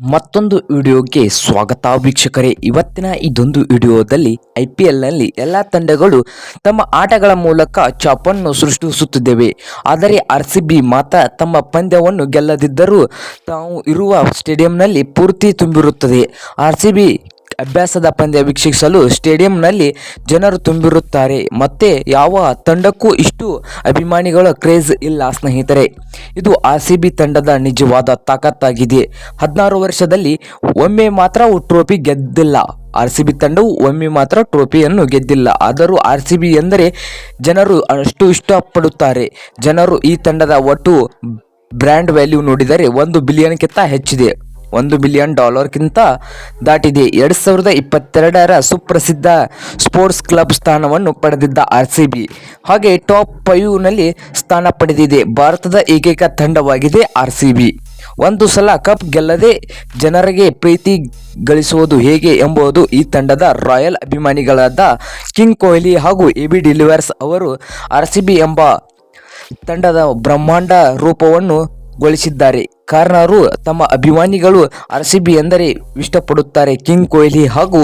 ಮತ್ತೊಂದು ವಿಡಿಯೋಗೆ ಸ್ವಾಗತ ವೀಕ್ಷಕರೇ. ಇವತ್ತಿನ ಇದೊಂದು ವಿಡಿಯೋದಲ್ಲಿ ಐ ಪಿ ಎಲ್ನಲ್ಲಿ ಎಲ್ಲ ತಂಡಗಳು ತಮ್ಮ ಆಟಗಳ ಮೂಲಕ ಚಾಪನ್ನು ಸೃಷ್ಟಿಸುತ್ತಿದ್ದೇವೆ. ಆದರೆ ಆರ್ ಸಿ ಬಿ ಮಾತ್ರ ತಮ್ಮ ಪಂದ್ಯವನ್ನು ಗೆಲ್ಲದಿದ್ದರೂ ತಾವು ಇರುವ ಸ್ಟೇಡಿಯಂನಲ್ಲಿ ಪೂರ್ತಿ ತುಂಬಿರುತ್ತದೆ. ಆರ್ ಸಿ ಬಿ ಅಭ್ಯಾಸದ ಪಂದ್ಯ ವೀಕ್ಷಿಸಲು ಸ್ಟೇಡಿಯಂನಲ್ಲಿ ಜನರು ತುಂಬಿರುತ್ತಾರೆ. ಮತ್ತೆ ಯಾವ ತಂಡಕ್ಕೂ ಇಷ್ಟು ಅಭಿಮಾನಿಗಳ ಕ್ರೇಜ್ ಇಲ್ಲ ಸ್ನೇಹಿತರೆ. ಇದು ಆರ್ ಸಿ ಬಿ ತಂಡದ ನಿಜವಾದ ತಾಕತ್ತಾಗಿದೆ. ಹದಿನಾರು ವರ್ಷದಲ್ಲಿ ಒಮ್ಮೆ ಮಾತ್ರ ಟ್ರೋಫಿ ಗೆದ್ದಿಲ್ಲ. ಆರ್ ಸಿ ಬಿ ತಂಡವು ಒಮ್ಮೆ ಮಾತ್ರ ಟ್ರೋಫಿಯನ್ನು ಗೆದ್ದಿಲ್ಲ. ಆದರೂ ಆರ್ ಸಿ ಬಿ ಎಂದರೆ ಜನರು ಅಷ್ಟು ಇಷ್ಟಪಡುತ್ತಾರೆ. ಜನರು ಈ ತಂಡದ ಒಟ್ಟು ಬ್ರ್ಯಾಂಡ್ ವ್ಯಾಲ್ಯೂ ನೋಡಿದರೆ ಒಂದು ಬಿಲಿಯನ್ಗಿಂತ ಹೆಚ್ಚಿದೆ. ಒಂದು ಬಿಲಿಯನ್ ಡಾಲರ್ಗಿಂತ ದಾಟಿದೆ. ಎರಡು ಸಾವಿರದ ಇಪ್ಪತ್ತೆರಡರ ಸುಪ್ರಸಿದ್ಧ ಸ್ಪೋರ್ಟ್ಸ್ ಕ್ಲಬ್ ಸ್ಥಾನವನ್ನು ಪಡೆದಿದ್ದ ಆರ್ ಸಿ ಬಿ. ಹಾಗೆ ಟಾಪ್ ಫೈವ್ನಲ್ಲಿ ಸ್ಥಾನ ಪಡೆದಿದೆ. ಭಾರತದ ಏಕೈಕ ತಂಡವಾಗಿದೆ ಆರ್ ಸಿ ಬಿ. ಒಂದು ಸಲ ಕಪ್ ಗೆಲ್ಲದೆ ಜನರಿಗೆ ಪ್ರೀತಿ ಗಳಿಸುವುದು ಹೇಗೆ ಎಂಬುದು ಈ ತಂಡದ ರಾಯಲ್ ಅಭಿಮಾನಿಗಳಾದ ಕಿಂಗ್ ಕೊಹ್ಲಿ ಹಾಗೂ ಎ ಬಿ ಡಿಲಿವರ್ಸ್ ಅವರು ಆರ್ ಸಿ ಬಿ ಎಂಬ ತಂಡದ ಬ್ರಹ್ಮಾಂಡ ರೂಪವನ್ನು ಗೊಳಿಸಿದ್ದಾರೆ. ಕಾರಣರು ತಮ್ಮ ಅಭಿಮಾನಿಗಳು ಆರ್ ಸಿ ಬಿ ಎಂದರೆ ಇಷ್ಟಪಡುತ್ತಾರೆ ಕಿಂಗ್ ಕೊಹ್ಲಿ ಹಾಗೂ